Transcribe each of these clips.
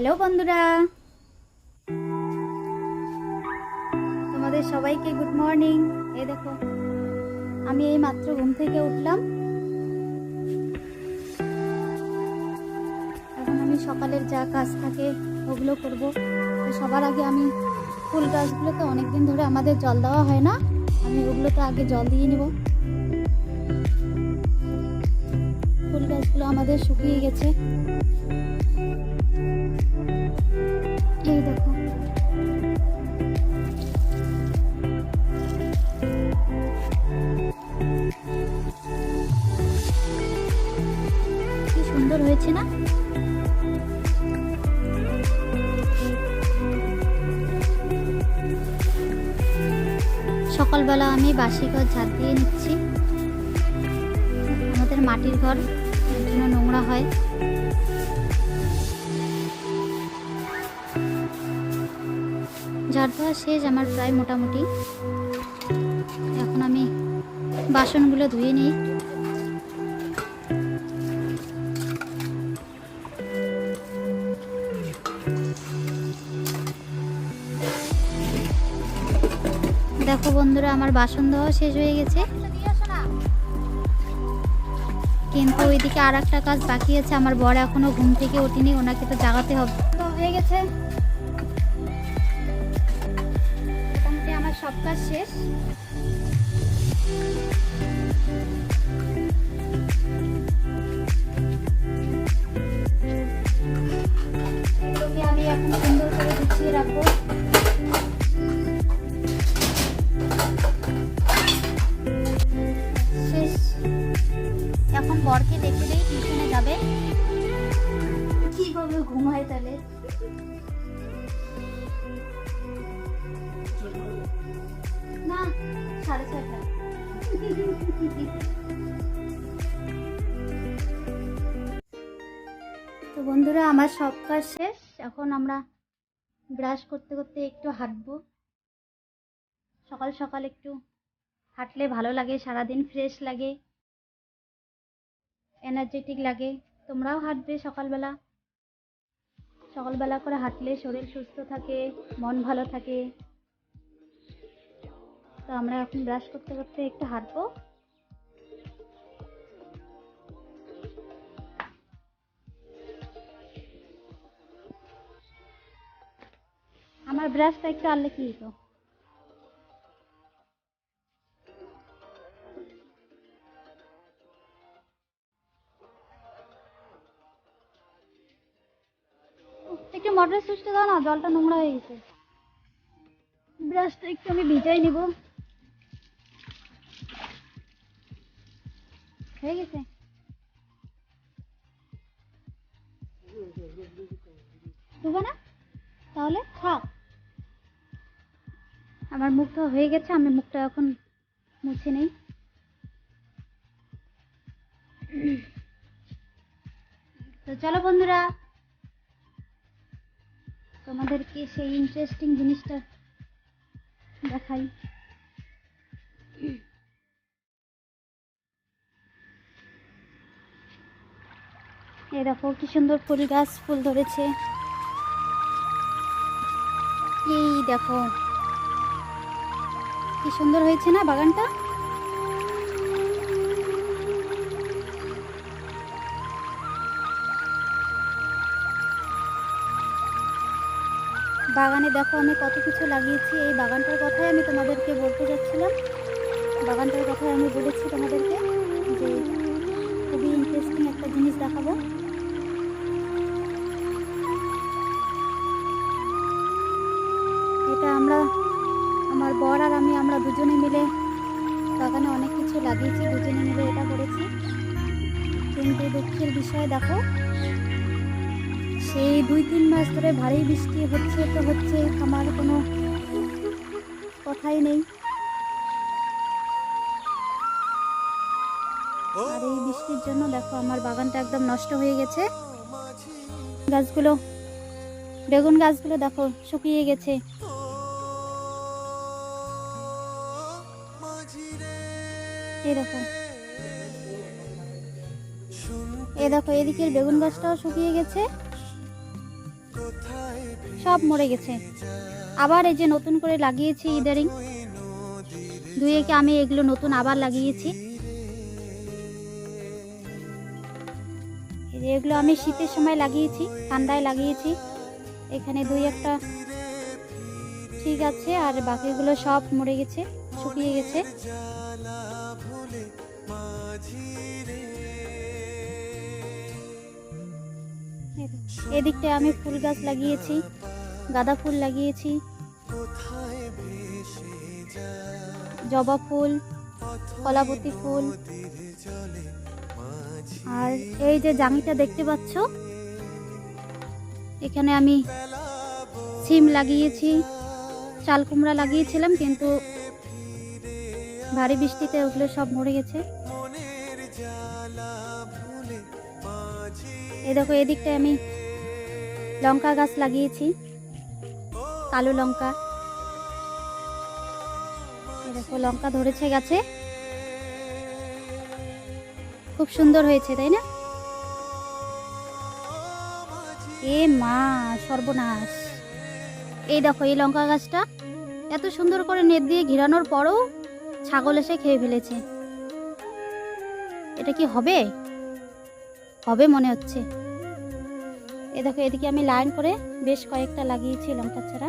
Hello বন্ধুরা। তোমাদের সবাইকে গুড মর্নিং এই দেখো, আমি এই মাত্র ঘুম থেকে উঠলাম। এখন আমি সকালের যা কাজ থাকে ওগুলো করব। সবার আগে আমি ফুল গাছগুলোতে অনেকদিন ধরে আমাদের জল দেওয়া হয় না। আমি ওগুলোতে আগে জল দিয়ে নেব। ফুল গাছগুলো আমাদের শুকিয়ে গেছে। এই দেখো। কি সুন্দর হয়েছে না? সকালবেলা আমি বাসি ঘর ঝাঁট দিয়ে নিচ্ছি। আমাদের মাটির ঘর নোংরা হয়। ঝাড় ধোয়া শেষ আমার প্রায় মোটামুটি। এখন আমি বাসনগুলো ধুয়ে নিই। দেখো বন্ধুরা, আমার বাসন ধোয়া শেষ হয়ে গেছে। কিন্তু ওইদিকে আর একটা কাজ বাকি আছে। আমার বর এখনও ঘুম থেকে ওঠেনি, ওনাকে তো জাগাতে হবে। হয়ে গেছে। সব কাজ শেষ আমি এখন সুন্দর করে গুছিয়ে রাখব। শেষ। এখন বরকে ঘুমায় তাহলে? না, সাড়ে তো বন্ধুরা, আমার সব কাজ শেষ। এখন আমরা ব্রাশ করতে করতে একটু হাঁটবো। সকাল সকাল একটু হাঁটলে ভালো লাগে, সারাদিন ফ্রেশ লাগে এনার্জেটিক লাগে। তোমরাও হাঁটবে সকালবেলা। সকালবেলা করে হাঁটলে শরীর সুস্থ থাকে, মন ভালো থাকে। তো আমরা এখন ব্রাশ করতে করতে একটু হাঁটবো। আমার ব্রাশটা একটু আনলে কি হতো? একটু মটর সুইচটা দাও না, জলটা নোংরা হয়ে গেছে। ব্রাশটা একটু আমি ভিজাই নিব। হয়ে গেছে? না? তাহলে থাক আমার মুখটা হয়ে গেছে, আমি মুখটা এখন মুছে নেই। তো চলো বন্ধুরা তোমাদেরকে সেই ইন্টারেস্টিং জিনিসটা দেখাই। এই দেখো, কি সুন্দর ফুল গাছ, ফুল ধরেছে। এই দেখো, কি সুন্দর হয়েছে না বাগানটা? বাগানে দেখো আমি কত কিছু লাগিয়েছি। এই বাগানটার কথাই আমি তোমাদেরকে বলতে যাচ্ছিলাম। বাগানটার কথাই আমি বলেছি তোমাদেরকে যে খুবই ইন্টারেস্টিং একটা জিনিস দেখাবো। এটা আমরা, আমার বর আর আমি, আমরা দুজনে মিলে বাগানে অনেক কিছু লাগিয়েছি, দুজনে মিলে এটা করেছি। কিন্তু দুঃখের বিষয় দেখো সেই দুই, তিন মাস ধরে ভারী বৃষ্টি হচ্ছে তো হচ্ছে, আমার কোনো কথাই নেই। আর এই বৃষ্টির জন্য দেখো আমার বাগানটা একদম নষ্ট হয়ে গেছে। গাছগুলো, বেগুন গাছগুলো দেখো শুকিয়ে গেছে। এই দেখো। এ দেখো, এদিকের বেগুন গাছটাও শুকিয়ে গেছে। সব মরে গেছে। আবার এই যে নতুন করে লাগিয়েছি ইদারিং দুই একে আমি এগুলো নতুন আবার লাগিয়েছি। এগুলো আমি শীতের সময় লাগিয়েছি, ঠান্ডায় লাগিয়েছি। এখানে দুই একটা ঠিক আছে, আর বাকিগুলো সব মরে গেছে, শুকিয়ে গেছে। এদিকটায় আমি ফুল গাছ লাগিয়েছি, গাঁদা ফুল লাগিয়েছি। জবা ফুল কলাবতী ফুল। আর এই যে জাঙিটা দেখতে পাচ্ছ, এখানে আমি সিম লাগিয়েছি, চাল কুমড়া লাগিয়েছিলাম, কিন্তু ভারী বৃষ্টিতে ওগুলো সব মরে গেছে। এই দেখো, এদিকটায় আমি লঙ্কা গাছ লাগিয়েছি, কালো লঙ্কা। এই দেখো, লঙ্কা ধরেছে গাছে। খুব সুন্দর হয়েছে, তাই না? এ মা, সর্বনাশ। এই দেখো, এই লঙ্কা গাছটা এত সুন্দর করে নেট দিয়ে ঘিরানোর পরও ছাগল এসে খেয়ে ফেলেছে। এটা কি হবে? হবে মনে হচ্ছে। এ দেখো, এদিকে আমি লাইন করে বেশ কয়েকটা লাগিয়েছি লঙ্কা ছাড়া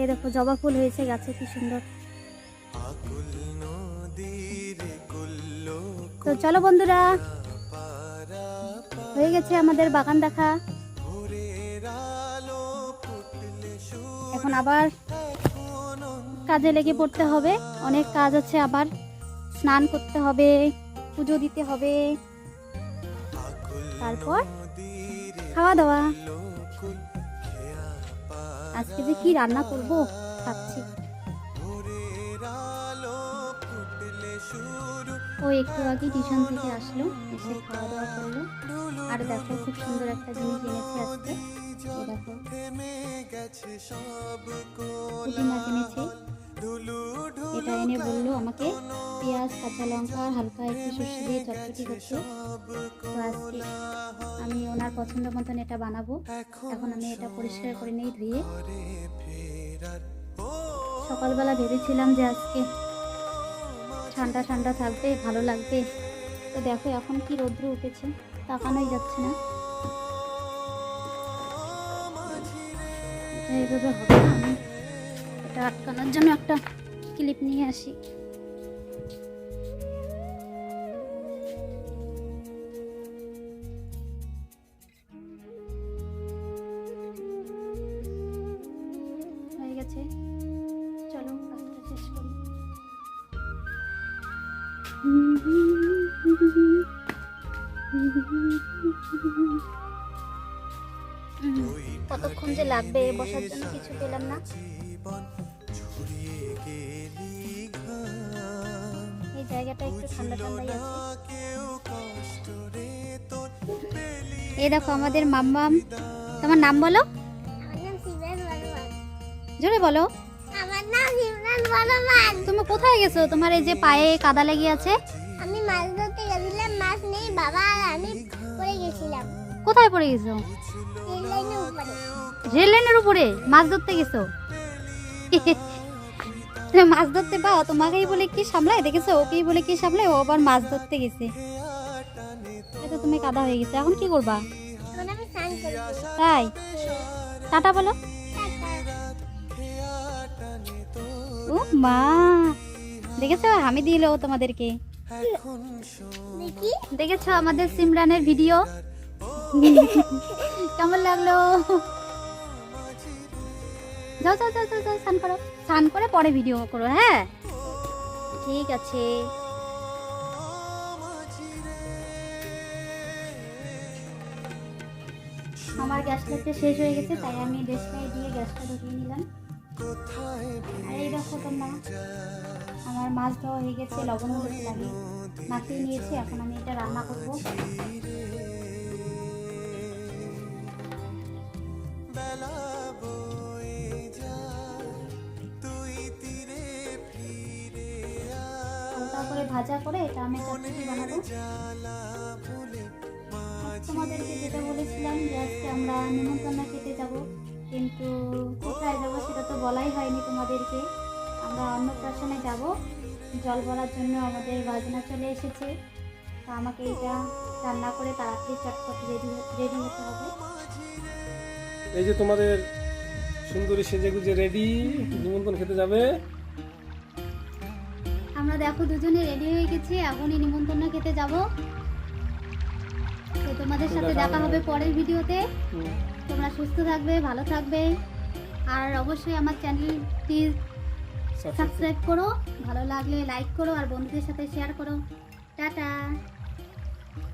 এ দেখো, জবা ফুল হয়েছে গাছে, কি সুন্দর। তো চলো বন্ধুরা, হয়ে গেছে আমাদের বাগান দেখা। এখন আবার কাজে লেগে পড়তে হবে। অনেক কাজ আছে আবার। স্নান করতে হবে, পুজো দিতে হবে। তারপর খাওয়া দাওয়া আজকে যে কি রান্না করব, ভাবছি। ও একটু আগে টিউশন থেকে আসলো, এসে খাওয়া দাওয়া করল। আর দেখো, খুব সুন্দর একটা জিনিস এনেছে আজকে। দেখো। পুঁটি এটা এনে বলল আমাকে পেঁয়াজ কাঁচা লঙ্কা আর হালকা একটু সর্ষে দিয়ে চটচটি করতে তো আজকে আমি ওনার পছন্দ মতন এটা বানাবো। এখন আমি এটা পরিষ্কার করে নিই ধুয়ে। সকালবেলা ভেবেছিলাম যে আজকে ঠান্ডা ঠান্ডা থাকবে ভালো লাগবে। তো দেখো এখন কি রৌদ্র উঠেছে তাকানোই যাচ্ছে না। এটা এভাবে হবে এটা আটকানোর জন্য একটা ক্লিপ নিয়ে আসি। হয়ে গেছে। শেষ করি। কতক্ষণ যে লাগবে বসার জন্য কিছু পেলাম না। এই জায়গাটা একটু ঠান্ডা ঠান্ডাই আছে। এই দেখো আমাদের মাম্মাম। তোমার নাম বলো? জোরে বলো। আমার নাম তুমি কোথায় গেছো? তোমার এই যে পায়ে কাদা লেগে আছে? আমি মাছ ধরতে গেছিলাম মাছ নেই বাবা আর আমি পড়ে গেছিলাম। কোথায় পড়ে গেছো? রেল লাইনের উপরে মাছ ধরতে গেছো? মাছ ধরতে পাও? তোমাকেই বলে কি সামলায়? দেখেছ? ওকেই বলে কি সামলায়? ও আবার মাছ ধরতে গেছে। তো তুমি কাদা হয়ে গেছে। এখন কি করবা? আমি তাই? টাটা বলো। ও মা। দেখেছ? আমি দিল তোমাদেরকে। দেখি। দেখেছ আমাদের সিমরানের ভিডিও? কেমন লাগল? যাও যাও যাও যাও যাও, স্নান করো। স্নান করে পরে ভিডিও করো হ্যাঁ? ঠিক আছে। আমার গ্যাসটা লাগতে শেষ হয়ে গেছে, তাই আমি দেশটায় দিয়ে গ্যাসটা ঢুকিয়ে নিলাম। আর এই দেখো তোমরা, আমার মাছ ধোয়া হয়ে গেছে, লবণ হলুদ লাগিয়ে মাখিয়ে নিয়েছি, এখন আমি এটা রান্না করব। হালকা ভাজা করে এটা আমি চটচটি বানাবো। তোমাদেরকে যেটা বলেছিলাম যে আজকে আমরা নিমন্ত্রণ খেতে যাব কিন্তু কোথায় যাব সেটা তো বলাই হয়নি তোমাদেরকে। আমরা অন্নপ্রাশনে যাব। জল ভরার জন্য আমাদের বাজনা চলে এসেছে। তা আমাকে এটা রান্না করে তাড়াতাড়ি চটপট রেডি রেডি হতে হবে। এই যে তোমাদের সুন্দরী সেজে গুজে রেডি নিমন্ত্রণ খেতে যাবে। আমরা দেখো দুজনে রেডি হয়ে গেছি এখনই নিমন্ত্রণ খেতে যাব। তো তোমাদের সাথে দেখা হবে পরের ভিডিওতে। তোমরা সুস্থ থাকবে ভালো থাকবে। আর অবশ্যই আমার চ্যানেলটি সাবস্ক্রাইব করো। ভালো লাগলে লাইক করো আর বন্ধুদের সাথে শেয়ার করো। টাটা!